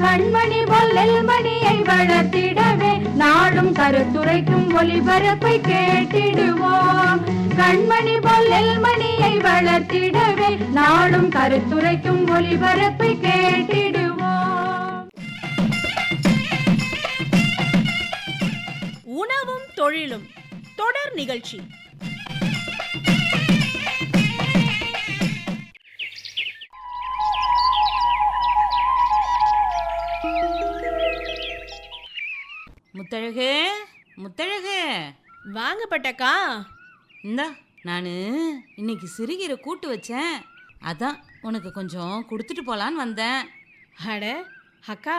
கண்மணி பொல்லில் மணியை வளர்த்திடவே நாடும் கருத்துரைக்கும் ஒளிபரப்பை கேட்டிடுவோம். கண்மணி பொல்லில் மணியை வளர்த்திடவே நாடும் கருத்துரைக்கும் ஒளிபரப்பை கேட்டிடுவோம். உணவும் தொழிலும் தொடர் நிகழ்ச்சி. முத்தழகு முத்தழகு. வாங்க பட்டக்கா. இந்தா நான் இன்னைக்கு சிறுகீரை கூட்டு வச்சேன். அதான் உனக்கு கொஞ்சம் கொடுத்துட்டு போலான்னு வந்தேன். அட அக்கா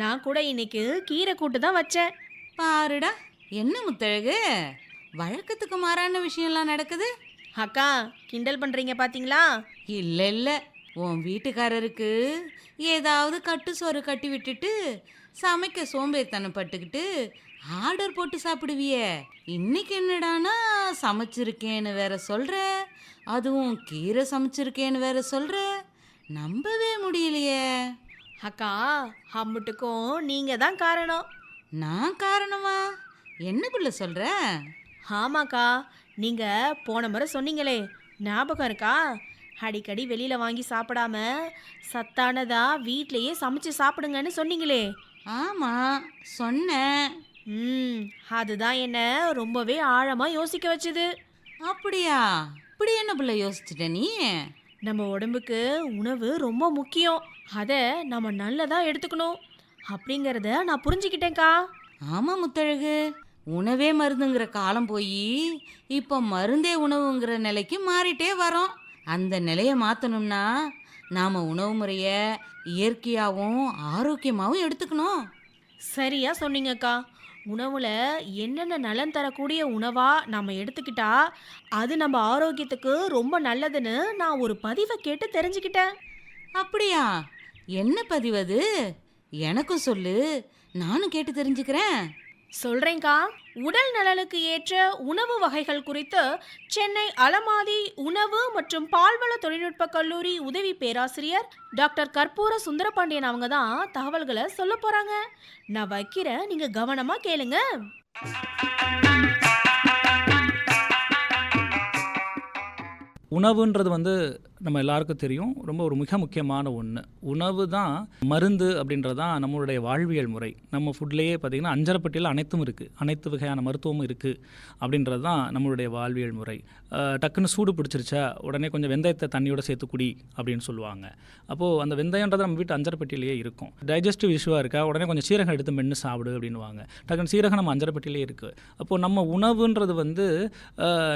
நான் கூட இன்னைக்கு கீரை கூட்டு தான் வச்சேன். பாருடா என்ன முத்தழகு? வழக்கத்துக்கு மாறான விஷயம்லாம் நடக்குது. அக்கா கிண்டல் பண்றீங்க பாத்தீங்களா? இல்லை இல்லை உன் வீட்டுக்காரருக்கு ஏதாவது கட்டு சோறு கட்டி விட்டுட்டு சமைக்க சோம்பேறித்தனப்பட்டுக்கிட்டு ஆர்டர் போட்டு சாப்பிடுவியே. இன்னைக்கு என்னடானா சமைச்சிருக்கேன்னு வேற சொல்ற. அதுவும் கீரை சமைச்சிருக்கேன்னு வேற சொல்ற. நம்பவே முடியலையே. அக்கா அம்முட்டுக்கும் நீங்க தான் காரணம். நான் காரணமா? என்ன புள்ள சொல்ற? ஆமாக்கா நீங்க போன முறை சொன்னீங்களே. ஞாபகம் இருக்கா? அடிக்கடி வெளியில வாங்கி சாப்பிடாம சத்தானதா வீட்லயே சமைச்சு சாப்பிடுங்கன்னு சொன்னீங்களே. ஆமா சொன்னேன் ம் அதுதான் என்ன ரொம்பவே ஆழமா யோசிக்க வச்சுது. அப்படியா? இப்படி என்ன புள்ள யோசிச்சுட்ட நீ? நம்ம உடம்புக்கு உணவு ரொம்ப முக்கியம். அதை நம்ம நல்லதா எடுத்துக்கணும். அப்படிங்கிறத நான் புரிஞ்சுக்கிட்டேன்க்கா. ஆமா முத்தழகு. உணவே மருந்துங்கிற காலம் போய் இப்போ மருந்தே உணவுங்கிற நிலைக்கு மாறிட்டே வரோம். அந்த நிலையை மாற்றணும்னா நாம் உணவு முறையை இயற்கையாகவும் ஆரோக்கியமாகவும் எடுத்துக்கணும். சரியா சொன்னீங்கக்கா. உணவுல என்னென்ன நலன் தரக்கூடிய உணவா நாம எடுத்துக்கிட்டா அது நம்ம ஆரோக்கியத்துக்கு ரொம்ப நல்லதுன்னு நான் ஒரு பதிவை கேட்டு தெரிஞ்சுக்கிட்டேன். அப்படியா? என்ன பதிவது எனக்கும் சொல்லு. நானும் கேட்டு தெரிஞ்சுக்கிறேன். சொல்றேன்க்கா. உடல் நலனுக்கு ஏற்ற உணவு வகைகள் குறித்து சென்னை அலமாதி உணவு மற்றும் பால்வள தொழில்நுட்ப கல்லூரி உதவி பேராசிரியர் டாக்டர் கற்பூர சுந்தரபாண்டியன் அவங்க தான் தகவல்களை சொல்ல போறாங்க. நான் வைக்கிறேன் நீங்க கவனமா கேளுங்க. உணவுன்றது வந்து நம்ம எல்லாருக்கும் தெரியும். ரொம்ப ஒரு மிக முக்கியமான ஒன்று உணவு தான் மருந்து அப்படின்றது தான் நம்மளுடைய வாழ்வியல் முறை. நம்ம ஃபுட்லேயே பார்த்திங்கன்னா அஞ்சரைப்பட்டியில் அனைத்தும் இருக்குது அனைத்து வகையான மருத்துவமும் இருக்குது அப்படின்றது தான் நம்மளுடைய வாழ்வியல் முறை. டக்குன்னு சூடு பிடிச்சிருச்சா உடனே கொஞ்சம் வெந்தயத்தை தண்ணியோட சேர்த்து குடி அப்படின்னு சொல்லுவாங்க. அப்போது அந்த வெந்தயன்றது நம்ம வீட்டு அஞ்சரைப்பட்டியிலேயே இருக்கும். டைஜஸ்டிவ் இஷ்யூவாக இருக்கா உடனே கொஞ்சம் சீரகம் எடுத்து மென்று சாப்பிடு அப்படின்னுவாங்க. டக்குன்னு சீரகம் நம்ம அஞ்சரைப்பட்டியிலே இருக்குது அப்போது நம்ம உணவுன்றது வந்து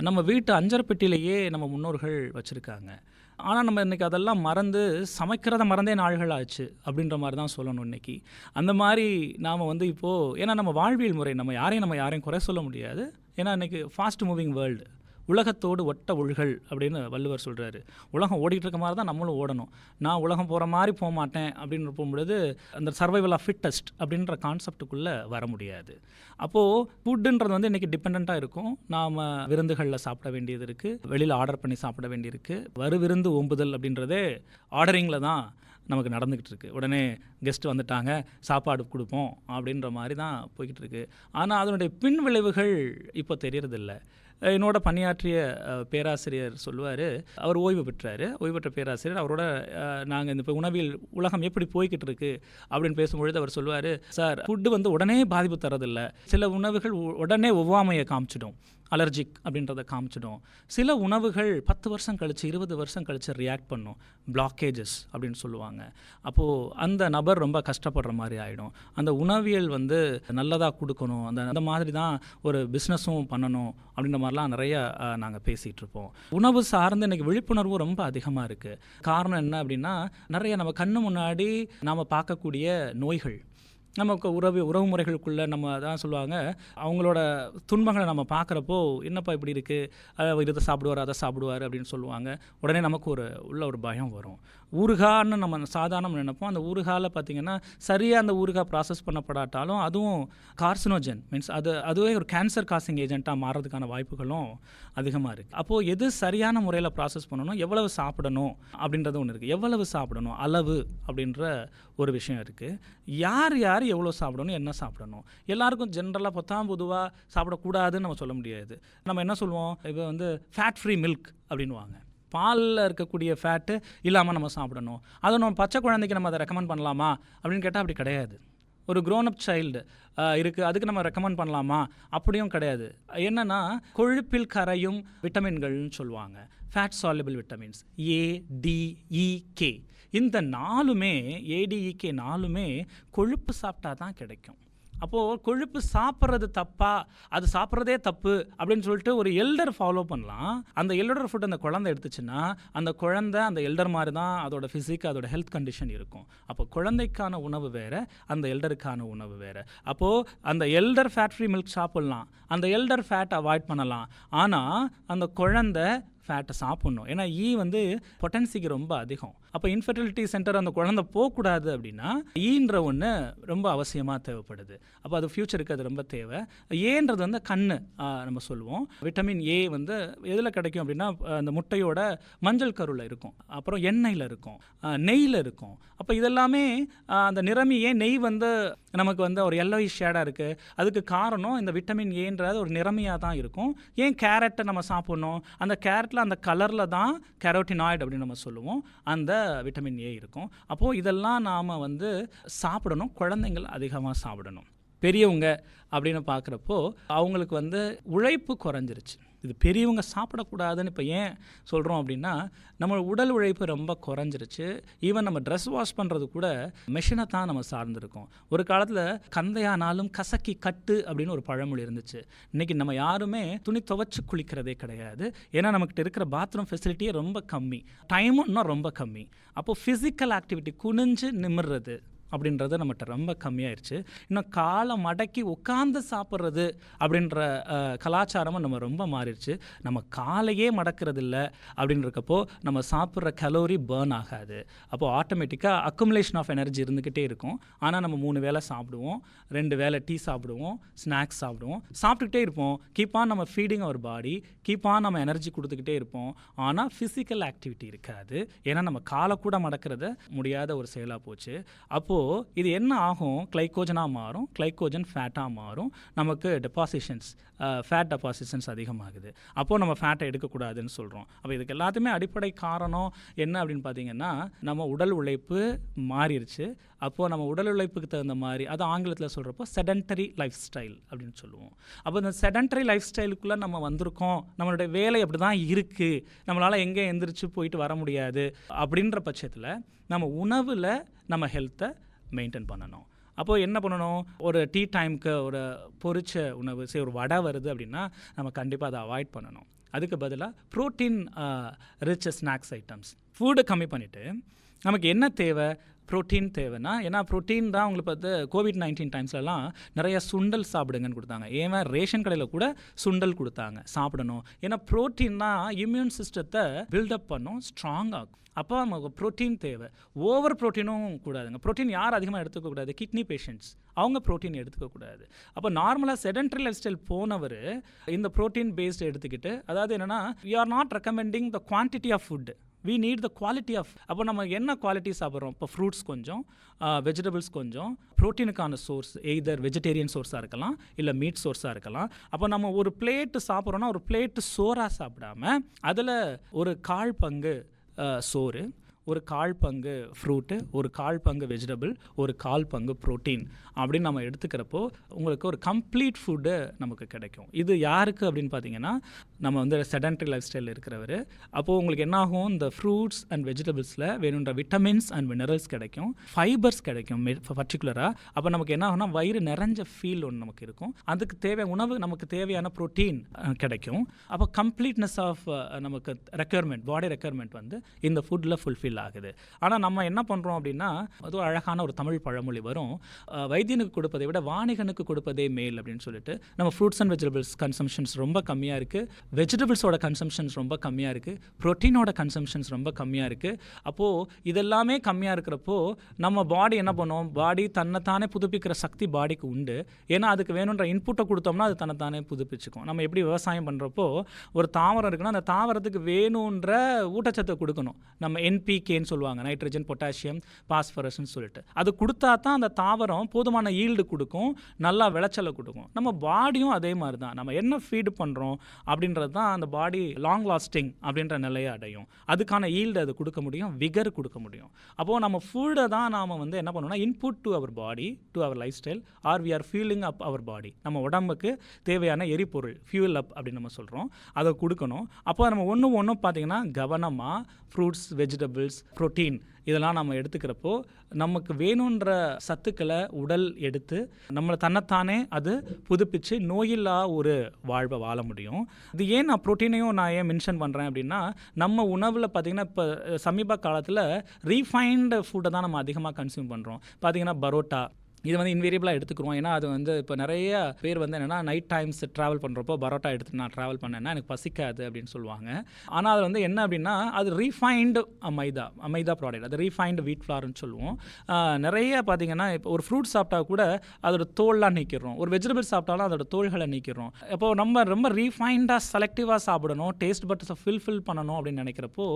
நம்ம வீட்டு அஞ்சரைப்பட்டியிலேயே நம்ம முன்னோர்கள் வச்சுருக்காங்க. ஆனால் நம்ம இன்றைக்கி அதெல்லாம் மறந்து சமைக்கிறத மறந்தே நாள்கள் ஆச்சு அப்படின்ற மாதிரி தான் சொல்லணும் இன்றைக்கி அந்த மாதிரி நாம் வந்து இப்போது ஏன்னா நம்ம வாழ்வியல் முறை நம்ம யாரையும் நம்ம யாரையும் குறை சொல்ல முடியாது. ஏன்னா இன்றைக்கி ஃபாஸ்ட் மூவிங் வேர்ல்டு உலகத்தோடு ஒட்ட ஒழுகல் அப்படின்னு வள்ளுவர் சொல்கிறாரு உலகம் ஓடிக்கிட்டு இருக்க மாதிரி தான் நம்மளும் ஓடணும். நான் உலகம் போகிற மாதிரி போக மாட்டேன் அப்படின்னு போகும்பொழுது அந்த சர்வைவல் ஆஃப் ஃபிட்டஸ்ட் அப்படின்ற கான்செப்டுக்குள்ளே வர முடியாது. அப்போது ஃபுட்டுன்றது வந்து இன்றைக்கி டிபெண்ட்டாக இருக்கும். நாம் விருந்துகளில் சாப்பிட வேண்டியது இருக்குது வெளியில் ஆர்டர் பண்ணி சாப்பிட வேண்டியிருக்கு வரு விருந்து ஓம்புதல் அப்படின்றதே ஆர்டரிங்கில் தான் நமக்கு நடந்துக்கிட்டு இருக்கு. உடனே கெஸ்ட் வந்துட்டாங்க சாப்பாடு கொடுப்போம் அப்படின்ற மாதிரி தான் போய்கிட்டு இருக்கு. ஆனால் அதனுடைய பின் விளைவுகள் இப்போ தெரியறதில்லை. என்னோட பணியாற்றிய பேராசிரியர் சொல்லுவார். அவர் ஓய்வு பெற்றார். ஓய்வு பெற்ற பேராசிரியர் அவரோட நாங்கள் இந்த இப்போ உணவில் உலகம் எப்படி போய்கிட்டு இருக்கு அப்படின்னு பேசும்பொழுது அவர் சொல்லுவார் சார் ஃபுட்டு வந்து உடனே பாதிப்பு தரதில்லை சில உணவுகள் உ- உடனே ஒவ்வாமையை காமிச்சிடும். அலர்ஜிக் அப்படின்றத காமிச்சிடும். சில உணவுகள் பத்து வருஷம் கழித்து இருபது வருஷம் கழித்து ரியாக்ட் பண்ணும். பிளாக்கேஜஸ் அப்படின்னு சொல்லுவாங்க. அப்போது அந்த நபர் ரொம்ப கஷ்டப்படுற மாதிரி ஆகிடும் அந்த உணவியல் வந்து நல்லதாக கொடுக்கணும். அந்த அந்த மாதிரி தான் ஒரு பிஸ்னஸும் பண்ணணும் அப்படின்ற மாதிரிலாம் நிறைய நாங்கள் பேசிகிட்டு இருப்போம். உணவு சார்ந்து இன்னைக்கு விழிப்புணர்வும் ரொம்ப அதிகமாக இருக்குது காரணம் என்ன அப்படின்னா நிறைய நம்ம கண்ணு முன்னாடி நாம் பார்க்கக்கூடிய நோய்கள் நமக்கு உறவு உறவு முறைகளுக்குள்ளே நம்ம தான் சொல்லுவாங்க அவங்களோட துன்பங்களை நம்ம பார்க்குறப்போ என்னப்பா இப்படி இருக்குது இதை சாப்பிடுவார் அதை சாப்பிடுவார் அப்படின்னு சொல்லுவாங்க. உடனே நமக்கு ஒரு உள்ள ஒரு பயம் வரும். ஊறுகான்னு நம்ம சாதாரணம் நினைப்போம். அந்த ஊறுகால பார்த்திங்கன்னா சரியாக அந்த ஊறுகாய் ப்ராசஸ் பண்ணப்படாட்டாலும் அதுவும் கார்சினோஜன் மீன்ஸ் அது அதுவே ஒரு கேன்சர் காசிங் ஏஜென்ட்டாக மாறதுக்கான வாய்ப்புகளும் அதிகமாக இருக்குது அப்போது எது சரியான முறையில் ப்ராசஸ் பண்ணணும்? எவ்வளவு சாப்பிடணும்? அப்படின்றது ஒன்று இருக்குது எவ்வளவு சாப்பிடணும்? அளவு அப்படின்ற ஒரு விஷயம் இருக்குது யார் யார் எவ்வளோ சாப்பிடணும்? என்ன சாப்பிடணும்? எல்லாருக்கும் ஜென்ரலாக பத்தாம் பொதுவாக சாப்பிடக்கூடாதுன்னு நம்ம சொல்ல முடியாது. நம்ம என்ன சொல்லுவோம் இப்போ வந்து ஃபேட் ஃப்ரீ மில்க் அப்படின்வாங்க பாலில் இருக்கக்கூடிய ஃபேட்டு இல்லாமல் நம்ம சாப்பிடணும். அதை நம்ம பச்சை குழந்தைக்கு நம்ம அதை ரெக்கமெண்ட் பண்ணலாமா? அப்படின்னு கேட்டால் அப்படி கிடையாது. ஒரு க்ரோன் அப் சைல்டு இருக்குது அதுக்கு நம்ம ரெக்கமெண்ட் பண்ணலாமா? அப்படியும் கிடையாது. என்னென்னா கொழுப்பில் கரையும் விட்டமின்கள்னு சொல்லுவாங்க. Fat soluble vitamins A D K இந்த நாலுமே ஏடிஇகே e, நாலுமே கொழுப்பு சாப்பிட்டா தான் கிடைக்கும். அப்போது கொழுப்பு சாப்பிட்றது தப்பா? அது சாப்பிட்றதே தப்பு அப்படின்னு சொல்லிட்டு ஒரு எல்டர் ஃபாலோ பண்ணலாம். அந்த எல்டர் ஃபுட் அந்த குழந்தை எடுத்துச்சுன்னா அந்த குழந்தை அந்த எல்டர் மாதிரி தான் அதோட ஃபிசிக் அதோட ஹெல்த் கண்டிஷன் இருக்கும். அப்போ குழந்தைக்கான உணவு வேறு அந்த எல்டருக்கான உணவு வேறு. அப்போது அந்த எல்டர் ஃபேட் ஃப்ரீ மில்க் சாப்பிட்லாம். அந்த எல்டர் ஃபேட் அவாய்ட் பண்ணலாம். ஆனால் அந்த குழந்தை ஃபேட்டை சாப்பிட்ணும். ஏன்னா ஈ வந்து பொட்டன்சிக்கு ரொம்ப அதிகம். அப்போ இன்ஃபர்டிலிட்டி சென்டர் அந்த குழந்தை போகக்கூடாது அப்படின்னா ஈன்ற ஒன்று ரொம்ப அவசியமாக தேவைப்படுது. அப்போ அது ஃப்யூச்சருக்கு அது ரொம்ப தேவை. ஏன்றது வந்து கண் நம்ம சொல்லுவோம். விட்டமின் ஏ வந்து எதில் கிடைக்கும் அப்படின்னா அந்த முட்டையோட மஞ்சள் கருவில் இருக்கும். அப்புறம் எண்ணெயில் இருக்கும். நெய்யில் இருக்கும். அப்போ இதெல்லாமே அந்த நிறமி ஏன் நெய் வந்து நமக்கு வந்து ஒரு எல்லோயிஷ் ஷேடாக இருக்குது அதுக்கு காரணம் இந்த விட்டமின் ஏன்றது ஒரு நிறமையாக தான் இருக்கும். ஏன் கேரட்டை நம்ம சாப்பிட்ணும்? அந்த கேரட்டில் அந்த கலரில் தான் கெரோட்டினாய்டு அப்படின்னு நம்ம சொல்லுவோம். அந்த விட்டமின் ஏ இருக்கும். அப்போது இதெல்லாம் நாம் வந்து சாப்பிடணும். குழந்தைங்கள் அதிகமாக சாப்பிடணும். பெரியவங்க அப்படின்னு பார்க்குறப்போ அவங்களுக்கு வந்து உழைப்பு குறைஞ்சிருச்சு. இது பெரியவங்க சாப்பிடக்கூடாதுன்னு இப்போ ஏன் சொல்கிறோம் அப்படின்னா நம்ம உடல் உழைப்பு ரொம்ப குறைஞ்சிருச்சு. ஈவன் நம்ம ட்ரெஸ் வாஷ் பண்ணுறது கூட மெஷினை தான் நம்ம சார்ந்திருக்கோம். ஒரு காலத்தில் கந்தையானாலும் கசக்கி கட்டு அப்படின்னு ஒரு பழமொழி இருந்துச்சு. இன்றைக்கி நம்ம யாருமே துணி துவைச்சு குளிக்கிறதே கிடையாது. ஏன்னா நம்மக்கிட்ட இருக்கிற பாத்ரூம் ஃபெசிலிட்டியே ரொம்ப கம்மி. டைமும் இன்னும் ரொம்ப கம்மி. அப்போது ஃபிசிக்கல் ஆக்டிவிட்டி குனிஞ்சு நிமிர்றது. அப்படின்றது நம்மகிட்ட ரொம்ப கம்மியாயிருச்சு. இன்னும் காலை மடக்கி உட்காந்து சாப்பிட்றது அப்படின்ற கலாச்சாரமும் நம்ம ரொம்ப மாறிடுச்சு. நம்ம காலையே மடக்கிறது இல்லை அப்படின்றக்கப்போ நம்ம சாப்பிட்ற கலோரி பேர்ன் ஆகாது. அப்போது ஆட்டோமேட்டிக்காக அக்குமுலேஷன் ஆஃப் எனர்ஜி இருந்துக்கிட்டே இருக்கும். ஆனால் நம்ம மூணு வேளை சாப்பிடுவோம் ரெண்டு வேளை டீ சாப்பிடுவோம் ஸ்நாக்ஸ் சாப்பிடுவோம். சாப்பிட்டுக்கிட்டே இருப்போம். கீப் ஆன் நம்ம feeding our body keep on நம்ம எனர்ஜி கொடுத்துக்கிட்டே இருப்போம். ஆனால் ஃபிசிக்கல் ஆக்டிவிட்டி இருக்காது. ஏன்னா நம்ம காலை கூட மடக்கிறத முடியாத ஒரு செயலாக போச்சு. அப்போது அப்போது இது என்ன ஆகும்? கிளைக்கோஜனாக மாறும் கிளைக்கோஜன் ஃபேட்டாக மாறும். நமக்கு டெபாசிஷன்ஸ் ஃபேட் டெபாசிஷன்ஸ் அதிகமாகுது. அப்போது நம்ம ஃபேட்டை எடுக்கக்கூடாதுன்னு சொல்கிறோம் அப்போ இதுக்கு எல்லாத்துமே அடிப்படை காரணம் என்ன அப்படின்னு பார்த்தீங்கன்னா நம்ம உடல் உழைப்பு மாறிடுச்சு அப்போது நம்ம உடல் உழைப்புக்கு தகுந்த மாதிரி அது ஆங்கிலத்தில் சொல்கிறப்போ செடன்டரி லைஃப் ஸ்டைல் அப்படின்னு சொல்லுவோம். அப்போ இந்த செடன்டரி லைஃப் ஸ்டைலுக்குள்ளே நம்ம வந்திருக்கோம். நம்மளுடைய வேலை அப்படி தான் இருக்குது நம்மளால் எங்கே எந்திரிச்சு போயிட்டு வர முடியாது. அப்படின்ற பட்சத்தில் நம்ம உணவில் நம்ம ஹெல்த்தை மெயின்டைன் பண்ணணும். அப்போது என்ன பண்ணணும்? ஒரு டீ டைமுக்கு ஒரு பொரிச்ச உணவு சரி ஒரு வடை வருது அப்படின்னா நம்ம கண்டிப்பாக அதை அவாய்ட் பண்ணணும். அதுக்கு பதிலாக ப்ரோட்டீன் ரிச் ஸ்நாக்ஸ் ஐட்டம்ஸ் ஃபுட்டை கம்மி பண்ணிவிட்டு நமக்கு என்ன தேவை? ப்ரோட்டீன் தேவைன்னா ஏன்னா ப்ரோட்டீன் தான் உங்களுக்கு பார்த்து கோவிட் நைன்டீன் டைம்ஸ்லலாம் நிறைய சுண்டல் சாப்பிடுங்கன்னு கொடுத்தாங்க. ஏன் ரேஷன் கடையில் கூட சுண்டல் கொடுத்தாங்க சாப்பிடணும். ஏன்னா ப்ரோட்டீன் தான் இம்யூன் சிஸ்டத்தை பில்டப் பண்ணும் ஸ்ட்ராங் ஆகும் அப்போ நமக்கு ப்ரோட்டீன் தேவை. ஓவர் ப்ரோட்டீனும் கூடாதுங்க. ப்ரோட்டீன் யார் அதிகமாக எடுத்துக்கக்கூடாது கிட்னி பேஷண்ட்ஸ் அவங்க ப்ரோட்டீன் எடுத்துக்கக்கூடாது அப்போ நார்மலாக செடன்ட்ரி லைஃப் ஸ்டைல் போனவர் இந்த ப்ரோட்டீன் பேஸ்டு எடுத்துக்கிட்டு அதாவது என்னென்னா you are not recommending the quantity of food we need the quality of அப்போ நம்ம என்ன குவாலிட்டி சாப்பிட்றோம்? இப்போ ஃப்ரூட்ஸ் கொஞ்சம் வெஜிடபிள்ஸ் கொஞ்சம் ப்ரோட்டீனுக்கான சோர்ஸ் எய்தர் வெஜிடேரியன் சோர்ஸாக இருக்கலாம் இல்லை மீட் சோர்ஸாக இருக்கலாம். அப்போ நம்ம ஒரு பிளேட்டு சாப்பிட்றோன்னா ஒரு பிளேட்டு சோறாக சாப்பிடாம அதில் ஒரு கால் பங்கு சோறு ஒரு கால் பங்கு ஃப்ரூட்டு ஒரு கால் பங்கு வெஜிடபிள் ஒரு கால் பங்கு ப்ரோட்டீன் அப்படின்னு நம்ம எடுத்துக்கிறப்போ உங்களுக்கு ஒரு கம்ப்ளீட் ஃபுட்டு நமக்கு கிடைக்கும். இது யாருக்கு அப்படின்னு பார்த்தீங்கன்னா நம்ம வந்து செடன்ட்ரி லைஃப் ஸ்டைலில் இருக்கிறவர். அப்போது உங்களுக்கு என்ன ஆகும் இந்த ஃப்ரூட்ஸ் அண்ட் வெஜிடபிள்ஸில் வேணுன்ற விட்டமின்ஸ் அண்ட் மினரல்ஸ் கிடைக்கும். ஃபைபர்ஸ் கிடைக்கும் பர்டிகுலராக அப்போ நமக்கு என்ன ஆகும்னா வயிறு நிறைஞ்ச ஃபீல் ஒன்று நமக்கு இருக்கும். அதுக்கு தேவை உணவு நமக்கு தேவையான ப்ரோட்டீன் கிடைக்கும். அப்போ கம்ப்ளீட்னஸ் ஆஃப் நமக்கு ரெக்குயர்மெண்ட் பாடி ரெக்குயர்மெண்ட் வந்து இந்த ஃபுட்டில் ஃபுல்ஃபில் ஃபீல் ஆகுது. ஆனால் நம்ம என்ன பண்ணுறோம் அப்படின்னா அது ஒரு அழகான ஒரு தமிழ் பழமொழி வரும். வைத்தியனுக்கு கொடுப்பதை விட வாணிகனுக்கு கொடுப்பதே மேல் அப்படின்னு சொல்லிட்டு நம்ம ஃப்ரூட்ஸ் அண்ட் வெஜிடபிள்ஸ் கன்சம்ஷன்ஸ் ரொம்ப கம்மியாக இருக்குது வெஜிடபிள்ஸோட கன்சம்ஷன்ஸ் ரொம்ப கம்மியாக இருக்குது ப்ரோட்டீனோட கன்சம்ஷன்ஸ் ரொம்ப கம்மியாக இருக்குது அப்போது இதெல்லாமே கம்மியாக இருக்கிறப்போ நம்ம பாடி என்ன பண்ணுவோம் பாடி தன்னைத்தானே புதுப்பிக்கிற சக்தி பாடிக்கு உண்டு. ஏன்னா அதுக்கு வேணுன்ற இன்புட்டை கொடுத்தோம்னா அது தன்னைத்தானே புதுப்பிச்சுக்கும். நம்ம எப்படி விவசாயம் பண்ணுறப்போ ஒரு தாவரம் இருக்குன்னா அந்த தாவரத்துக்கு வேணுன்ற ஊட்டச்சத்தை கொடுக்கணும். நம்ம என்பி என்பிகேன்னு சொல்லுவாங்க நைட்ரஜன் பொட்டாசியம் பாஸ்பரஸ்ன்னு சொல்லிட்டு. அது கொடுத்தா தான் அந்த தாவரம் போதுமான ஈல்டு கொடுக்கும் நல்லா விளைச்சலை கொடுக்கும். நம்ம பாடியும் அதே மாதிரி தான். நம்ம என்ன ஃபீடு பண்ணுறோம் அப்படின்றது தான் அந்த பாடி லாங் லாஸ்டிங் அப்படின்ற நிலையை அடையும். அதுக்கான ஈல்டு அது கொடுக்க முடியும் விகர் கொடுக்க முடியும். அப்போது நம்ம ஃபுட்டை தான் நாம் வந்து என்ன பண்ணணும்னா input to our body to our lifestyle or we are feeling up our body நம்ம உடம்புக்கு தேவையான எரிபொருள் ஃபியூல் அப் அப்படின்னு நம்ம சொல்கிறோம் அதை கொடுக்கணும். அப்போ நம்ம ஒன்று ஒன்றும் பார்த்தீங்கன்னா கவனமாக ஃப்ரூட்ஸ் வெஜிடபிள்ஸ் ப்ரோட்டீன் இதெல்லாம் நம்ம எடுத்துக்கிறப்போ நமக்கு வேணுன்ற சத்துக்களை உடல் எடுத்து நம்மளை தன்னைத்தானே அது புதுப்பிச்சு நோயில்லா ஒரு வாழ்வை வாழ முடியும். இது ஏன் நான் ப்ரோட்டீனையும் நான் ஏன் மென்ஷன் பண்ணுறேன் அப்படின்னா நம்ம உணவில் பார்த்திங்கன்னா இப்போ சமீப காலத்தில் ரீஃபைன்டு ஃபுட்டை தான் நம்ம அதிகமாக கன்சியூம் பண்ணுறோம் பார்த்திங்கன்னா பரோட்டா இது வந்து இன்வேரியபிளாக எடுத்துக்கிறோம். ஏன்னா அது வந்து இப்போ நிறைய பேர் வந்து என்னென்னா நைட் டைம்ஸ் ட்ராவல் பண்ணுறப்போ பரோட்டா எடுத்து நான் ட்ராவல் பண்ணேன்னா எனக்கு பசிக்காது அப்படின்னு சொல்லுவாங்க. ஆனால் அது வந்து என்ன அப்படின்னா அது ரீஃபைண்டு மைதா மைதா ப்ராடக்ட் அது ரீஃபைண்டு வீட் ஃப்ளார்னு சொல்லுவோம். நிறைய பார்த்தீங்கன்னா இப்போ ஒரு ஃப்ரூட் சாப்பிட்டா கூட அதோட தோல்லாம் நீக்கிறோம் ஒரு வெஜிடபிள் சாப்பிட்டாலும் அதோட தோள்களை நீக்கிடுறோம். இப்போ நம்ம ரொம்ப ரீஃபைண்டாக செலக்டிவாக சாப்பிடணும். டேஸ்ட் பட்ஸை ஃபில்ஃபில் பண்ணணும் அப்படின்னு நினைக்கிறப்போ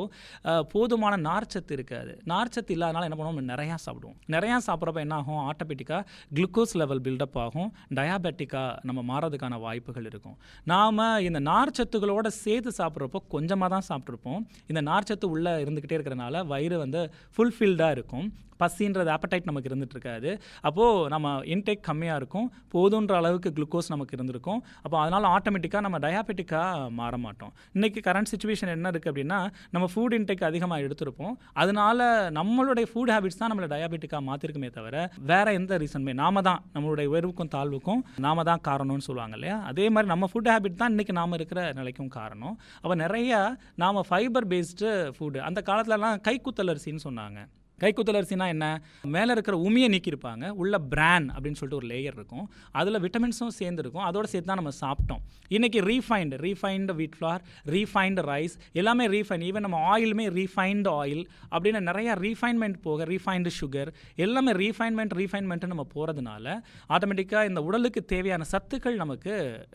போதுமான நார்ச்சத்து இருக்காது. நார்ச்சத்து இல்லாதனால என்ன பண்ணுவோம்? நம்ம நிறையா சாப்பிடுவோம். நிறையா சாப்பிட்றப்ப என்ன ஆகும்? ஆட்டோமேட்டிக்காக குளுக்கோஸ் லெவல் பில்டப் ஆகும். டயாபெட்டிக்காக நம்ம மாறதுக்கான வாய்ப்புகள் இருக்கும். நாம் இந்த நார்ச்சத்துகளோட சேர்த்து சாப்பிட்றப்போ கொஞ்சமாக தான் சாப்பிட்ருப்போம் இந்த நார்ச்சத்து உள்ளே இருந்துக்கிட்டே இருக்கிறனால வயிறு வந்து ஃபுல்ஃபில்டாக இருக்கும். பசின்றது appetite நமக்கு இருந்துட்டு இருக்காது அப்போது நம்ம இன்டேக் கம்மியாக இருக்கும். போதுன்ற அளவுக்கு குளுக்கோஸ் நமக்கு இருந்திருக்கும். அப்போ அதனால் ஆட்டோமேட்டிக்காக நம்ம டயாபெட்டிக்காக மாற மாட்டோம். இன்றைக்கி கரண்ட் சுச்சுவேஷன் என்ன இருக்குது அப்படின்னா நம்ம ஃபுட் இன்டேக் அதிகமாக எடுத்திருப்போம். அதனால நம்மளுடைய ஃபுட் ஹேபிட்ஸ் தான் நம்மளை டயாபெட்டிக்காக மாற்றிருக்குமே தவிர வேறு எந்த ரீசனுமே நாம தான் நம்மளுடைய உயர்வுக்கும் தாழ்வுக்கும் நாம தான் காரணம்னு சொல்லுவாங்க இல்லையா? அதே மாதிரி நம்ம ஃபுட் ஹேபிட் தான் இன்றைக்கி நாம இருக்கிற நிலைக்கும் காரணம். அப்போ நிறைய நாம் ஃபைபர் பேஸ்டு ஃபுட்டு அந்த காலத்துலலாம் கைக்குத்தல் அரிசின்னு சொன்னாங்க. கைக்குத்தல் அரிசினா என்ன? மேலே இருக்கிற உமியை நீக்கியிருப்பாங்க. உள்ள பிரான் அப்படின்னு சொல்லிட்டு ஒரு லேயர் இருக்கும். அதில் விட்டமின்ஸும் சேர்ந்துருக்கும். அதோட சேர்த்து தான் நம்ம சாப்பிட்டோம். இன்றைக்கி refined refined wheat flour refined rice எல்லாமே ரீஃபைன் ஈவன் நம்ம ஆயிலுமே ரீஃபைண்டு ஆயில் அப்படின்னு நிறையா ரீஃபைன்மெண்ட் போக ரீஃபைண்டு சுகர் எல்லாமே ரீஃபைன்மெண்ட் ரீஃபைன்மெண்ட்டு நம்ம போகிறதுனால ஆட்டோமேட்டிக்காக இந்த உடலுக்கு தேவையான சத்துக்கள் நமக்கு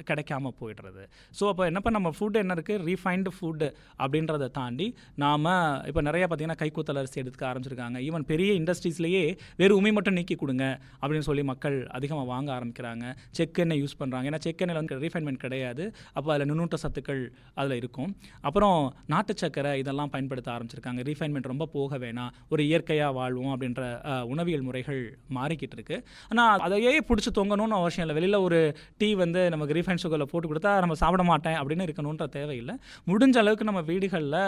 கிடைக்காம போயிடுறது. ஸோ அப்போ என்னப்போ நம்ம ஃபுட் என்ன இருக்குது ரீஃபைண்டு ஃபுட்டு அப்படின்றத தாண்டி நாம் இப்போ நிறையா பார்த்தீங்கன்னா கைக்கூத்தல் அரிசி எடுத்துக்க ஆரம்பிச்சிருக்காங்க. ஈவன் பெரிய இண்டஸ்ட்ரீஸ்லேயே வெறும் உமை மட்டும் நீக்கி கொடுங்க அப்படின்னு சொல்லி மக்கள் அதிகமாக வாங்க ஆரம்பிக்கிறாங்க. செக் எண்ணெய் யூஸ் பண்ணுறாங்க ஏன்னா செக் எண்ணெயில் வந்து ரீஃபைன்மெண்ட் கிடையாது. அப்போ அதில் நுண்ணூட்ட சத்துக்கள் அதில் இருக்கும். அப்புறம் நாட்டு சக்கரை இதெல்லாம் பயன்படுத்த ஆரம்பிச்சிருக்காங்க. ரீஃபைன்மெண்ட் ரொம்ப போக வேணாம். ஒரு இயற்கையாக வாழ்வோம் அப்படின்ற உணவியல் முறைகள் மாறிக்கிட்டு இருக்கு. ஆனால் அதையே பிடிச்சி தொங்கணும்னு அவசியம் இல்லை. வெளியில் ஒரு டீ வந்து நமக்கு ரீஃபைன் சுகரில் போட்டு கொடுத்தா நம்ம சாப்பிட மாட்டேன் அப்படின்னு இருக்கணுன்ற தேவையில்லை. முடிஞ்ச அளவுக்கு நம்ம வீடுகளில்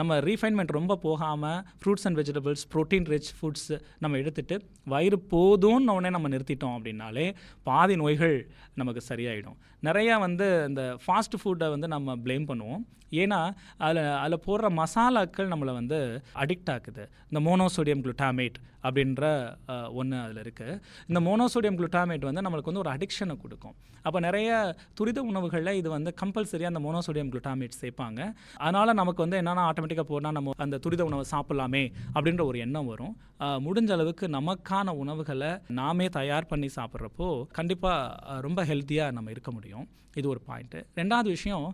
நம்ம ரீஃபைன்மெண்ட் ரொம்ப போகாமல் fruits and vegetables protein rich foods நம்ம எடுத்துட்டு வயிறு போதும்னு உடனே நம்ம நிறுத்திட்டோம் அப்படின்னாலே பாதி நோய்கள் நமக்கு சரியாயிடும். நிறையா வந்து இந்த ஃபாஸ்ட் ஃபுட்டை வந்து நம்ம ப்ளேம் பண்ணுவோம். ஏன்னா அதில் அதில் போடுற மசாலாக்கள் நம்மளை வந்து அடிக்ட் ஆக்குது. இந்த மோனோசோடியம் குளுட்டாமேட் அப்படின்ற ஒன்று அதில் இருக்குது இந்த மோனோசோடியம் குளுட்டாமேட் வந்து நம்மளுக்கு வந்து ஒரு அடிக்ஷனை கொடுக்கும். அப்போ நிறைய துரித உணவுகளில் இது வந்து கம்பல்சரியாக அந்த மோனோசோடியம் குளுட்டாமேட் சேர்ப்பாங்க. அதனால் நமக்கு வந்து என்னென்னா ஆட்டோமேட்டிக்காக போனால் நம்ம அந்த துரித உணவை சாப்பிட்லாமே அப்படின்ற ஒரு எண்ணம் வரும். முடிஞ்ச அளவுக்கு நமக்கான உணவுகளை நாமே தயார் பண்ணி சாப்பிட்றப்போ கண்டிப்பாக ரொம்ப ஹெல்த்தியாக நம்ம இருக்க முடியும். இது ஒரு பாயிண்ட்டு ரெண்டாவது விஷயம்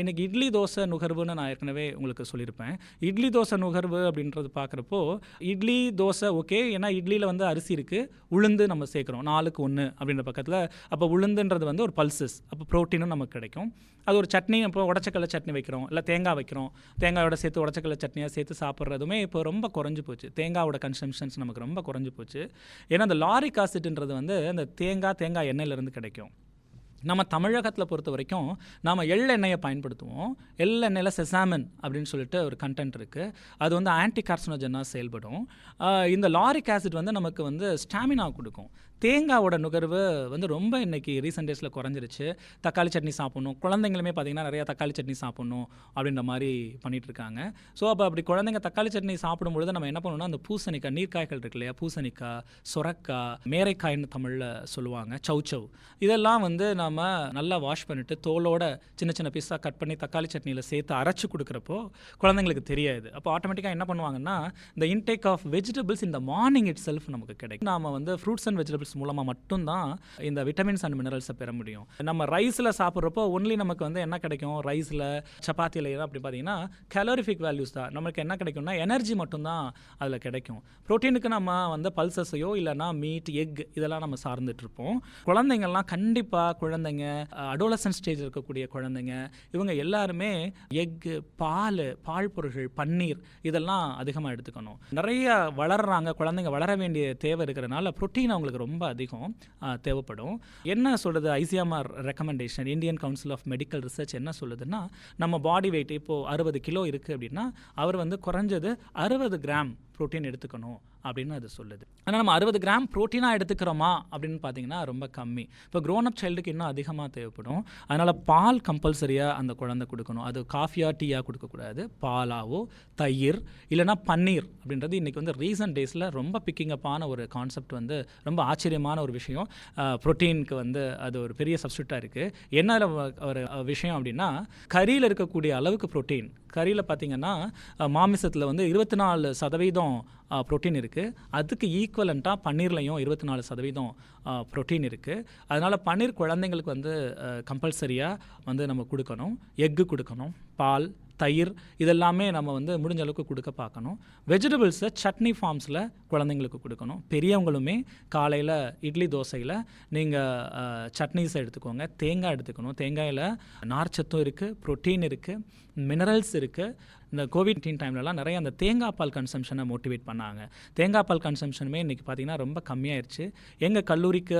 இன்றைக்கி இட்லி தோசை நுகர்வுன்னு நான் ஏற்கனவே உங்களுக்கு சொல்லியிருப்பேன். இட்லி தோசை நுகர்வு அப்படின்றது பார்க்குறப்போ இட்லி தோசை ஓகே ஏன்னா இட்லியில் வந்து அரிசி இருக்குது உளுந்து நம்ம சேர்க்குறோம் நாலுக்கு ஒன்று அப்படின்ற பக்கத்தில். அப்போ உளுந்துன்றது வந்து ஒரு பல்சஸ் அப்போ ப்ரோட்டீனும் நமக்கு கிடைக்கும். அது ஒரு சட்னி இப்போ உடச்சக்கல்ல சட்னி வைக்கிறோம் இல்லை தேங்காய் வைக்கிறோம். தேங்காயோட சேர்த்து உடச்சக்கல்ல சட்னியாக சேர்த்து சாப்பிட்றதுமே இப்போ ரொம்ப குறைஞ்சி போச்சு. தேங்காயோட கன்சம்ஷன்ஸ் நமக்கு ரொம்ப குறைஞ்சி போச்சு. ஏன்னா அந்த லாரிக் ஆசிட்ன்றது வந்து அந்த தேங்காய் தேங்காய் எண்ணெயிலேருந்து கிடைக்கும். நம்ம தமிழகத்தில் பொறுத்த வரைக்கும் நாம் எள்ளெண்ணெயை பயன்படுத்துவோம். எள்ளெண்ணெயில் செசாமன் அப்படின்னு சொல்லிட்டு ஒரு கண்டென்ட் இருக்குது அது வந்து ஆன்டி கார்சனோஜனாக செயல்படும். இந்த லாரிக் ஆசிட் வந்து நமக்கு வந்து ஸ்டாமினா கொடுக்கும். தேங்காவோட நுகர்வு வந்து ரொம்ப இன்னைக்கு ரீசெண்ட் டேஸில் குறைஞ்சிருச்சு. தக்காளி சட்னி சாப்பிட்ணும். குழந்தைங்களுமே பார்த்தீங்கன்னா நிறையா தக்காளி சட்னி சாப்பிட்ணும் அப்படின்ற மாதிரி பண்ணிகிட்டு இருக்காங்க ஸோ அப்போ அப்படி குழந்தைங்க தக்காளி சட்னி சாப்பிடும்பொழுது நம்ம என்ன பண்ணணும்னா அந்த பூசணிக்காய் நீர்க்காய்கள் இருக்கு இல்லையா? பூசணிக்காய் சுரக்காய் மேரைக்காய்னு தமிழில் சொல்லுவாங்க. சௌச்சவ் இதெல்லாம் வந்து நம்ம நல்லா வாஷ் பண்ணிட்டு தோலோட சின்ன சின்ன பீஸாக கட் பண்ணி தக்காளி சட்னியில் சேர்த்து அரைச்சி கொடுக்குறப்போ குழந்தைங்களுக்கு தெரியாது. அப்போ ஆட்டோமேட்டிக்காக என்ன பண்ணுவாங்கன்னா இந்த இன்டேக் ஆஃப் வெஜிடபிள்ஸ் இந்த மார்னிங் இட் செல்ஃப் நமக்கு கிடைக்கும். நாம வந்து ஃப்ரூட்ஸ் அண்ட் வெஜிடபிள்ஸ் மூலமாக மட்டும்தான் இந்த விட்டமின்ஸ் அண்ட் மினரல்ஸை பெற முடியும். நம்ம ரைஸில் சாப்பிட்றப்போ ஒன்லி நமக்கு வந்து என்ன கிடைக்கும்? ரைஸில் சப்பாத்தியில் அப்படி பார்த்தீங்கன்னா கலோரிஃபிக் வேல்யூஸ் தான். நமக்கு என்ன கிடைக்கும்னா எனர்ஜி மட்டும்தான் அதில் கிடைக்கும். ப்ரோட்டீனுக்கு நம்ம வந்து பல்சஸையோ இல்லைன்னா மீட் எக் இதெல்லாம் நம்ம சார்ந்துட்டுருப்போம். குழந்தைங்கள்லாம் கண்டிப்பாக குழந்தைங்க அடோலசன் ஸ்டேஜ் இருக்கக்கூடிய குழந்தைங்க இவங்க எல்லாருமே எக்கு பால் பால் பொருட்கள் பன்னீர் இதெல்லாம் அதிகமாக எடுத்துக்கணும். நிறைய வளர்றாங்க குழந்தைங்க வளர வேண்டிய தேவை இருக்கிறனால புரோட்டீன் அவங்களுக்கு ரொம்ப ரொம்ப அதிகம் தேவைப்படும். என்ன சொல்கிறது ICMR recommendation Indian council of medical research என்ன சொல்லுதுன்னா நம்ம பாடி வெயிட் இப்போது அறுபது கிலோ இருக்குது அப்படின்னா அவர் வந்து குறைஞ்சது அறுபது கிராம் புரோட்டீன் எடுத்துக்கணும். அப்படின்னு அது சொல்லுது. ஆனால் நம்ம அறுபது கிராம் ப்ரோட்டீனாக எடுத்துக்கிறோமா அப்படின்னு பார்த்தீங்கன்னா ரொம்ப கம்மி. இப்போ க்ரோன் அப் சைல்டுக்கு இன்னும் அதிகமாக தேவைப்படும். அதனால் பால் கம்பல்சரியாக அந்த குழந்தை கொடுக்கணும். அது காஃபியா டீயாக கொடுக்கக்கூடாது. பாலாவோ தயிர் இல்லைனா பன்னீர் அப்படின்றது இன்றைக்கி வந்து ரீசன்ட் டேஸில் ரொம்ப பிக்கிங் அப்பான ஒரு கான்செப்ட் வந்து ரொம்ப ஆச்சரியமான ஒரு விஷயம். ப்ரோட்டீனுக்கு வந்து அது ஒரு பெரிய சப்ஸ்டியூட்டாக இருக்குது என்ன ஒரு விஷயம் அப்படின்னா கறியில் இருக்கக்கூடிய அளவுக்கு ப்ரோட்டீன் கறியில் பார்த்தீங்கன்னா மாமிசத்தில் வந்து இருபத்தி நாலு சதவீதம் ப்ரோட்டீன் இருக்குது அதுக்கு ஈக்குவலண்ட்டாக பன்னீர்லையும் இருபத்தி நாலு சதவீதம் ப்ரோட்டீன் இருக்குது அதனால் பன்னீர் குழந்தைங்களுக்கு வந்து கம்பல்சரியாக வந்து நம்ம கொடுக்கணும். எக்கு கொடுக்கணும். பால் தயிர் இதெல்லாமே நம்ம வந்து முடிஞ்ச அளவுக்கு கொடுக்க பார்க்கணும். வெஜிடபிள்ஸை சட்னி ஃபார்ம்ஸில் குழந்தைங்களுக்கு கொடுக்கணும். பெரியவங்களுமே காலையில் இட்லி தோசையில் நீங்கள் சட்னிஸை எடுத்துக்கோங்க. தேங்காய் எடுத்துக்கணும். தேங்காயில் நார்ச்சத்தும் இருக்குது ப்ரோட்டீன் இருக்குது மினரல்ஸ் இருக்குது இந்த கோவிட் டீன் டைம்லலாம் நிறைய அந்த தேங்காய் பால் கன்சம்ஷனை மோட்டிவேட் பண்ணாங்க. தேங்காய் பால் கன்சம்ஷனுமே இன்றைக்கி பார்த்திங்கன்னா ரொம்ப கம்மியாயிருச்சு. எங்கள் கல்லூரிக்கு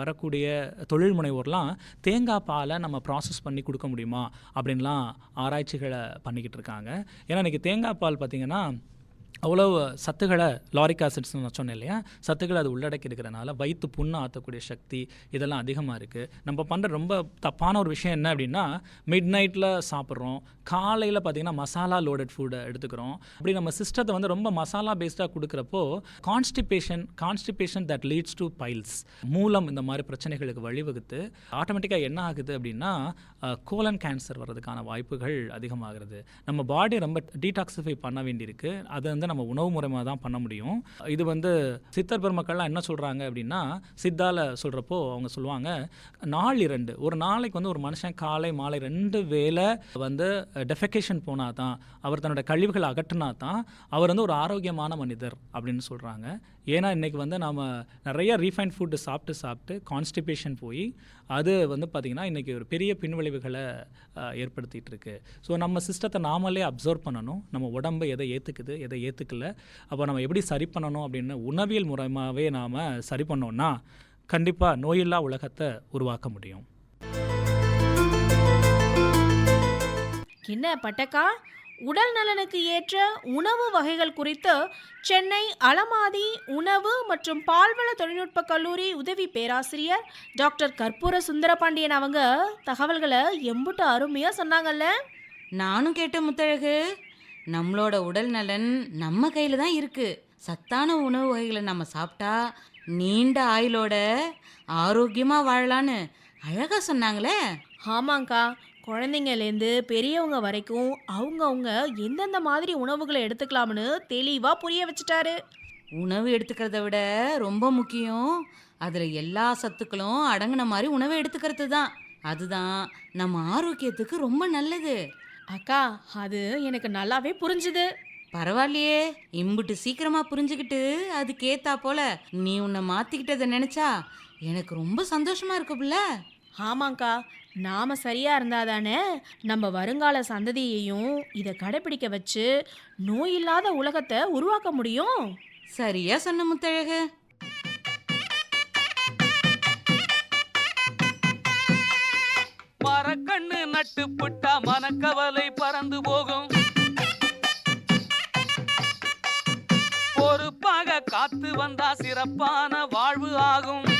வரக்கூடிய தொழில் முனைவோர்லாம் தேங்காய் பாலை நம்ம ப்ராசஸ் பண்ணி கொடுக்க முடியுமா? அப்படின்லாம் ஆராய்ச்சிகளை பண்ணிக்கிட்டு இருக்காங்க. ஏன்னா இன்றைக்கி தேங்காய் பால் பார்த்திங்கன்னா அவ்வளோ சத்துக்களை லாரிக் ஆசிட்ஸ்னு நான் சொன்னேன் இல்லையா? சத்துக்களை அது உள்ளடக்கி இருக்கிறனால வயிற்று புண்ணு ஆற்றக்கூடிய சக்தி இதெல்லாம் அதிகமாக இருக்குது நம்ம பண்ணுற ரொம்ப தப்பான ஒரு விஷயம் என்ன அப்படின்னா மிட் நைட்டில் சாப்பிட்றோம். காலையில் பார்த்திங்கன்னா மசாலா லோடட் ஃபுட்டை எடுத்துக்கிறோம். அப்படி நம்ம சிஸ்டத்தை வந்து ரொம்ப மசாலா பேஸ்டாக கொடுக்குறப்போ constipation constipation that leads to piles மூலம் இந்த மாதிரி பிரச்சனைகளுக்கு வழிவகுத்து ஆட்டோமேட்டிக்காக என்ன ஆகுது அப்படின்னா கோலன் கேன்சர் வர்றதுக்கான வாய்ப்புகள் அதிகமாகிறது. நம்ம பாடி ரொம்ப டீடாக்சிஃபை பண்ண வேண்டியிருக்கு. அதை வந்து நம்ம உணவு முறைமாக தான் பண்ண முடியும். இது வந்து சித்தர் பெருமக்கள்லாம் என்ன சொல்கிறாங்க அப்படின்னா சித்தால சொல்கிறப்போ அவங்க சொல்லுவாங்க நாள் இரண்டு. ஒரு நாளைக்கு வந்து ஒரு மனுஷன் காலை மாலை ரெண்டு வேளை வந்து டெஃபெகேஷன் போனால் தான் அவர் தன்னோட கழிவுகளை அகற்றினா தான் அவர் வந்து ஒரு ஆரோக்கியமான மனிதர் அப்படின்னு சொல்கிறாங்க ஏன்னா இன்றைக்கி வந்து நாம் நிறைய ரீஃபைன் ஃபுட்டு சாப்பிட்டு சாப்பிட்டு கான்ஸ்டிபேஷன் போய் அது வந்து பார்த்திங்கன்னா இன்றைக்கி ஒரு பெரிய பின்விளைவுகளை ஏற்படுத்திகிட்டு இருக்கு ஸோ நம்ம சிஸ்டத்தை நாமளே அப்சர்வ் பண்ணணும். நம்ம உடம்பு எதை ஏற்றுக்குது எதை ஏற்றுக்கல அப்போ நம்ம எப்படி சரி பண்ணணும் அப்படின்னு உணவியல் முறையாகவே நாம் சரி பண்ணோம்னா கண்டிப்பாக நோயில்லா உலகத்தை உருவாக்க முடியும். என்ன பட்டக்கா? உடல் நலனுக்கு ஏற்ற உணவு வகைகள் குறித்து சென்னை அலமாதி உணவு மற்றும் பால்வள தொழில்நுட்ப கல்லூரி உதவி பேராசிரியர் டாக்டர் கற்பூர சுந்தரபாண்டியன் அவங்க தகவல்களை எம்புட்டு அருமையாக சொன்னாங்கல்ல. நானும் கேட்டேன் முத்தழகு. நம்மளோட உடல் நலன் நம்ம கையில் தான் இருக்கு. சத்தான உணவு வகைகளை நம்ம சாப்பிட்டா நீண்ட ஆயுளோட ஆரோக்கியமாக வாழலான்னு அழகா சொன்னாங்களே. ஆமாங்க்கா குழந்தைங்கலேருந்து பெரியவங்க வரைக்கும் அவங்கவுங்க எந்தெந்த மாதிரி உணவுகளை எடுத்துக்கலாம்னு தெளிவாக புரிய வச்சுட்டாரு. உணவு எடுத்துக்கிறத விட ரொம்ப முக்கியம். அதில் எல்லா சத்துக்களும் அடங்கின மாதிரி உணவை எடுத்துக்கிறது தான். அதுதான் நம்ம ஆரோக்கியத்துக்கு ரொம்ப நல்லது. அக்கா அது எனக்கு நல்லாவே புரிஞ்சுது. பரவாயில்லையே. இம்புட்டு சீக்கிரமா புரிஞ்சுக்கிட்டு அதுக்கேத்தா போல நீ உன்னை மாத்திக்கிட்டதை நினைச்சா எனக்கு ரொம்ப சந்தோஷமா இருக்குல்ல ஆமாங்க்கா நாம சரியா இருந்தாதானே நம்ம வருங்கால சந்ததியையும் இதை கடைபிடிக்க வச்சு நோய் இல்லாத உலகத்தை உருவாக்க முடியும்? சரியா சொன்ன முத்தழகு. மரக்கண்ணு நட்டு புட்டா மனக்கவலை பறந்து போகும். பொறுப்பாக காத்து வந்தா சிறப்பான வாழ்வு ஆகும்.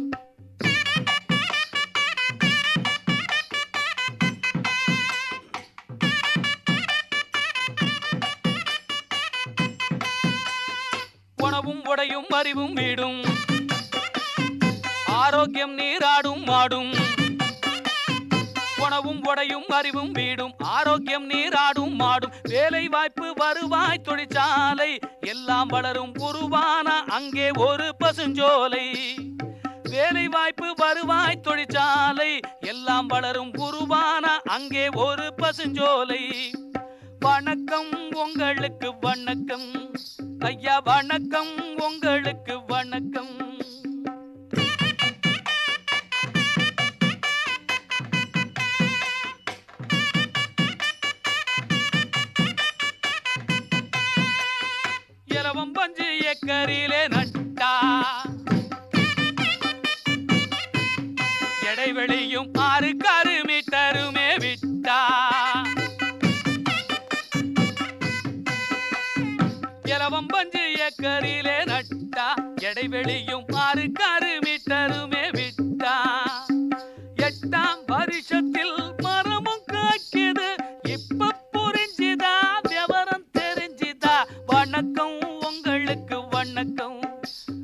உணவும் உடையும் அறிவும் வீடும் ஆரோக்கியம் நீராடும் மாடும். உணவும் உடையும் அறிவும் வீடும் ஆரோக்கியம் நீராடும் மாடும். வேலை வாய்ப்பு வருவாய் தொழிற்சாலை. எல்லாம் வளரும் உருவான அங்கே ஒரு பசுஞ்சோலை. வேலை வாய்ப்பு வருவாய் தொழிற்சாலை. எல்லாம் வளரும் உருவான அங்கே ஒரு பசுஞ்சோலை. வணக்கம் உங்களுக்கு வணக்கம். ஐயா வணக்கம். உங்களுக்கு வணக்கம். இரவம் பஞ்சு ஏக்கரிலே நட்டா. பஞ்சு நட்டா எடைவெளியும் ஆறு கரு மீட்டருமே விட்டா. எட்டாம் வருஷத்தில் மரமும் காக்கிது இப்ப புரிஞ்சுதா விவரம் தெரிஞ்சுதா. வணக்கம் உங்களுக்கு வணக்கம்.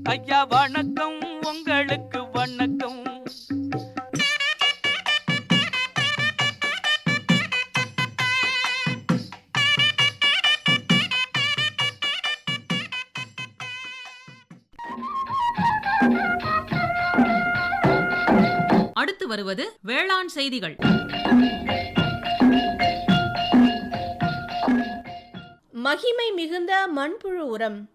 ஐயா வணக்கம் உங்களுக்கு வருவது வேளாண் செய்திகள். மகிமை மிகுந்த மண்புழு உரம்.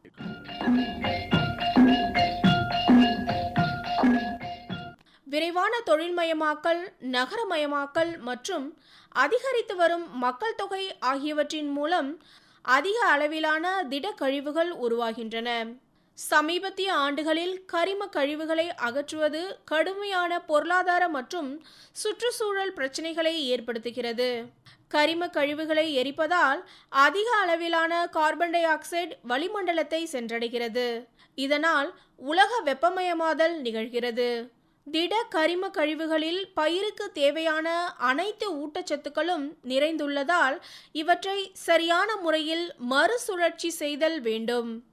விரைவான தொழில்மயமாக்கல் நகரமயமாக்கல் மற்றும் அதிகரித்து வரும் மக்கள் தொகை ஆகியவற்றின் மூலம் அதிக அளவிலான திடக்கழிவுகள் உருவாகின்றன. சமீபத்திய ஆண்டுகளில் கரிம கழிவுகளை அகற்றுவது கடுமையான பொருளாதார மற்றும் சுற்றுச்சூழல் பிரச்சினைகளை ஏற்படுத்துகிறது. கரிம கழிவுகளை எரிப்பதால் அதிக அளவிலான கார்பன் டை ஆக்சைடு வளிமண்டலத்தை சென்றடைகிறது. இதனால் உலக வெப்பமயமாதல் நிகழ்கிறது. திட கரிம கழிவுகளில் பயிருக்கு தேவையான அனைத்து ஊட்டச்சத்துக்களும் நிறைந்துள்ளதால் இவற்றை சரியான முறையில் மறுசுழற்சி செய்தல் வேண்டும்.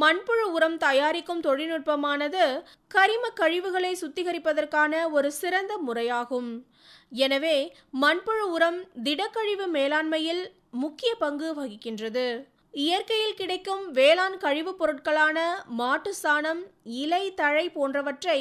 மண்புழு உரம் தயாரிக்கும் தொழில்நுட்பமானது கரிம கழிவுகளை சுத்திகரிப்பதற்கான ஒரு சிறந்த முறையாகும். எனவே மண்புழு உரம் திடக்கழிவு மேலாண்மையில் முக்கிய பங்கு வகிக்கின்றது. இயற்கையில் கிடைக்கும் வேளாண் கழிவுப் பொருட்களான மாட்டு சாணம் இலை தழை போன்றவற்றை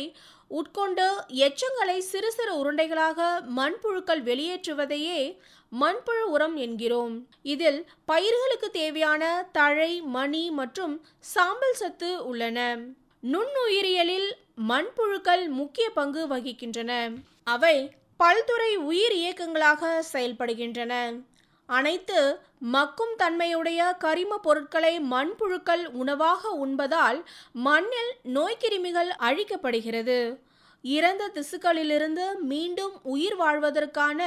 உட்கொண்டு எச்சங்களை சிறு சிறு உருண்டைகளாக மண்புழுக்கள் வெளியேற்றுவதையே மண்புழு உரம் என்கிறோம். இதில் பயிர்களுக்கு தேவையான தழை மணி மற்றும் சாம்பல் சத்து உள்ளன. நுண்ணுயிரியலில் மண்புழுக்கள் முக்கிய பங்கு வகிக்கின்றன. அவை பல்துறை உயிர் இயக்கங்களாக செயல்படுகின்றன. அனைத்து மக்கும் தன்மையுடைய கரிம பொருட்களை மண்புழுக்கள் உணவாக உண்பதால் மண்ணில் நோய்க்கிருமிகள் அழிக்கப்படுகிறது. இறந்த திசுக்களிலிருந்து மீண்டும் உயிர் வாழ்வதற்கான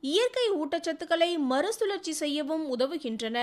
இயற்கை ஊட்டச்சத்துக்களை மறுசுழற்சி செய்யவும் உதவுகின்றன.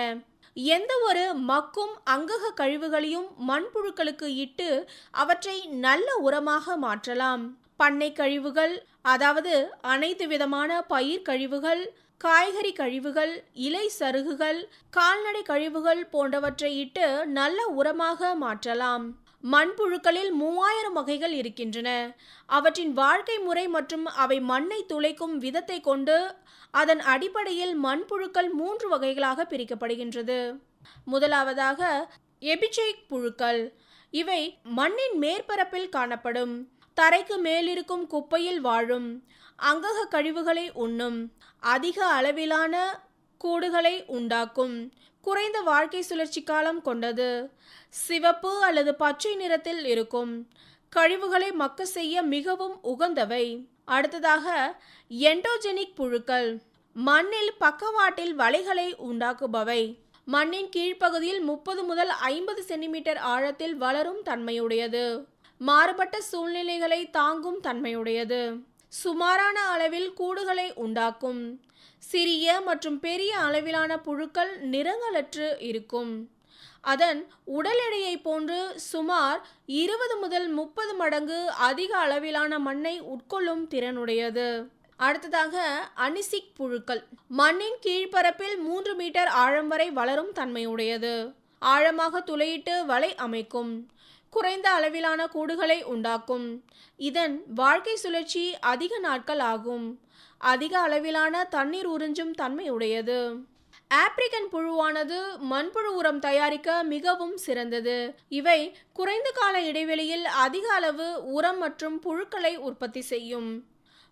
எந்த ஒரு மக்கும் அங்கக கழிவுகளையும் மண்புழுக்களுக்கு இட்டு அவற்றை நல்ல உரமாக மாற்றலாம். பண்ணை கழிவுகள் அதாவது அனைத்து விதமான பயிர் கழிவுகள் காய்கறி கழிவுகள் இலை சருகுகள் கால்நடை கழிவுகள் போன்றவற்றை இட்டு நல்ல உரமாக மாற்றலாம். மண்புழுக்களில் மூவாயிரம் வகைகள் இருக்கின்றன. அவற்றின் வாழ்க்கை முறை மற்றும் அவை மண்ணை துளைக்கும் விதத்தை கொண்டு அதன் அடிப்படையில் மண்புழுக்கள் மூன்று வகைகளாக பிரிக்கப்படுகின்றது. முதலாவதாக எபிச்சைக் புழுக்கள். இவை மண்ணின் மேற்பரப்பில் காணப்படும். தரைக்கு மேலிருக்கும் குப்பையில் வாழும். அங்கக கழிவுகளை உண்ணும். அதிக அளவிலான கூடுகளை உண்டாக்கும். குறைந்த வாழ்க்கை சுழற்சி காலம் கொண்டது. சிவப்பு அல்லது பச்சை நிறத்தில் இருக்கும். கழிவுகளை மக்க செய்ய மிகவும் உகந்தவை. அடுத்ததாக எண்டோஜெனிக் புழுக்கள். மண்ணில் பக்கவாட்டில் வலைகளை உண்டாக்குபவை. மண்ணின் கீழ்ப்பகுதியில் முப்பது முதல் ஐம்பது சென்டிமீட்டர் ஆழத்தில் வளரும் தன்மையுடையது. மாறுபட்ட சூழ்நிலைகளை தாங்கும் தன்மையுடையது. சுமாரான அளவில் கூடுகளை உண்டாக்கும். சிறிய மற்றும் பெரிய அளவிலான புழுக்கள் நிறங்களற்று இருக்கும். அதன் உடல் எடையை போன்று சுமார் இருபது முதல் முப்பது மடங்கு அதிக அளவிலான மண்ணை உட்கொள்ளும் திறனுடையது. அடுத்ததாக அனிசிக் புழுக்கள். மண்ணின் கீழ்ப்பரப்பில் மூன்று மீட்டர் ஆழம் வரை வளரும் தன்மையுடையது. ஆழமாக துளையிட்டு வலை அமைக்கும். குறைந்த அளவிலான கூடுகளை உண்டாக்கும். இதன் வாழ்க்கை சுழற்சி அதிக நாட்கள் ஆகும். அதிக அளவிலான தண்ணீர் உறிஞ்சும் தன்மையுடையது. ஆப்பிரிக்கன் புழுவானது மண்புழு உரம் தயாரிக்க மிகவும் சிறந்தது. இவை குறைந்த கால இடைவெளியில் அதிக அளவு உரம் மற்றும் புழுக்களை உற்பத்தி செய்யும்.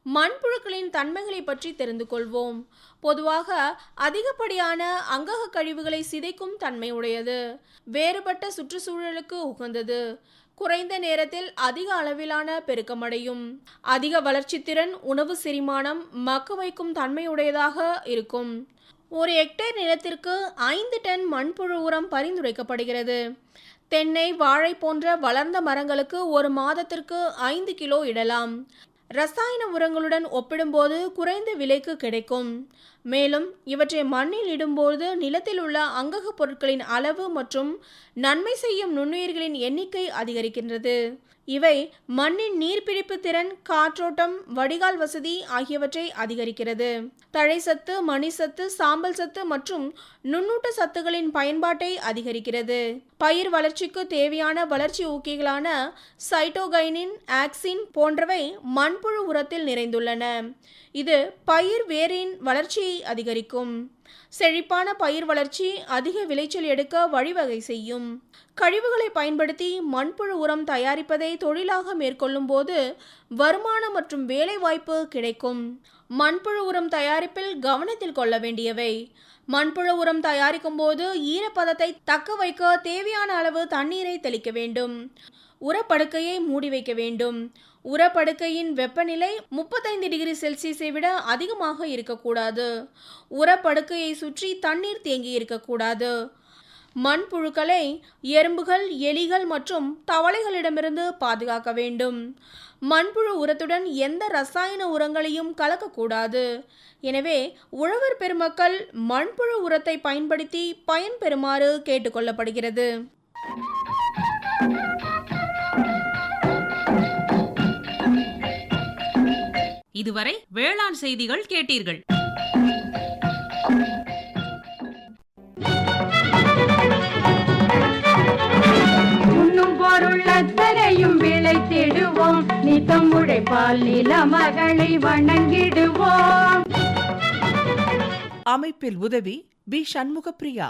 மண்புழுக்களின் தன்மைகளை பற்றி தெரிந்து கொள்வோம். பொதுவாக அதிகப்படியான அங்கக கழிவுகளை சிதைக்கும் தன்மை உடையது வேறுபட்ட சுற்றுச்சூழலுக்கு உகந்தது. குறைந்த நேரத்தில் அதிக அளவிலான பெருக்கமடையும். அதிக வளர்ச்சி திறன் உணவு செரிமானம் மக்க வைக்கும் தன்மையுடையதாக இருக்கும். ஒரு ஹெக்டேர் நிலத்திற்கு ஐந்து டன் மண்புழு உரம் பரிந்துரைக்கப்படுகிறது. தென்னை வாழை போன்ற வளர்ந்த மரங்களுக்கு ஒரு மாதத்திற்கு ஐந்து கிலோ இடலாம். ரசாயன உரங்களுடன் ஒப்பிடும்போது குறைந்த விலைக்கு கிடைக்கும். மேலும் இவற்றை மண்ணில் இடும்போது நிலத்தில் உள்ள அங்கக பொருட்களின் அளவு மற்றும் நன்மை செய்யும் நுண்ணுயிர்களின் எண்ணிக்கை அதிகரிக்கின்றது. இவை மண்ணின் நீர்பிடிப்பு திறன் காற்றோட்டம் வடிகால் வசதி ஆகியவற்றை அதிகரிக்கிறது. தழைச்சத்து மணிச்சத்து சாம்பல் சத்து மற்றும் நுண்ணூட்ட சத்துகளின் பயன்பாட்டை அதிகரிக்கிறது. பயிர் வளர்ச்சிக்கு தேவையான வளர்ச்சி ஊக்கிகளான சைட்டோகைனின் ஆக்சின் போன்றவை மண்புழு உரத்தில் நிறைந்துள்ளன. இது பயிர் வேரின் வளர்ச்சியை அதிகரிக்கும். செழிப்பான பயிர் வளர்ச்சி அதிக விளைச்சல் எடுக்க வழிவகை செய்யும். கழிவுகளை பயன்படுத்தி மண்புழு உரம் தயாரிப்பதை தொழிலாக மேற்கொள்ளும் போது வருமானம் மற்றும் வேலைவாய்ப்பு கிடைக்கும். மண்புழு உரம் தயாரிப்பில் கவனத்தில் கொள்ள வேண்டியவை. மண்புழு உரம் தயாரிக்கும் போது ஈரப்பதத்தை தக்க வைக்க தேவையான அளவு தண்ணீரை தெளிக்க வேண்டும். உரப்படுக்கையை மூடி வைக்க வேண்டும். உரப்படுக்கையின் வெப்பநிலை முப்பத்தைந்து டிகிரி செல்சியஸை விட அதிகமாக இருக்கக்கூடாது. உரப்படுக்கையை சுற்றி தண்ணீர் தேங்கி இருக்கக்கூடாது. மண்புழுக்களை எறும்புகள் எலிகள் மற்றும் தவளைகளிடமிருந்து பாதுகாக்க வேண்டும். மண்புழு உரத்துடன் எந்த ரசாயன உரங்களையும் கலக்கக்கூடாது. எனவே உழவர் பெருமக்கள் மண்புழு உரத்தை பயன்படுத்தி பயன்பெறுமாறு கேட்டுக்கொள்ளப்படுகிறது. இதுவரை வேளாண் செய்திகள் கேட்டீர்கள். உண்ணும் பொருள் அத்தனையும் விளைத்திடுவோம் நித்தம் உழைப்பால் நில மகளை வணங்கிடுவோம். அமைப்பில் உதவி பி சண்முகப்பிரியா.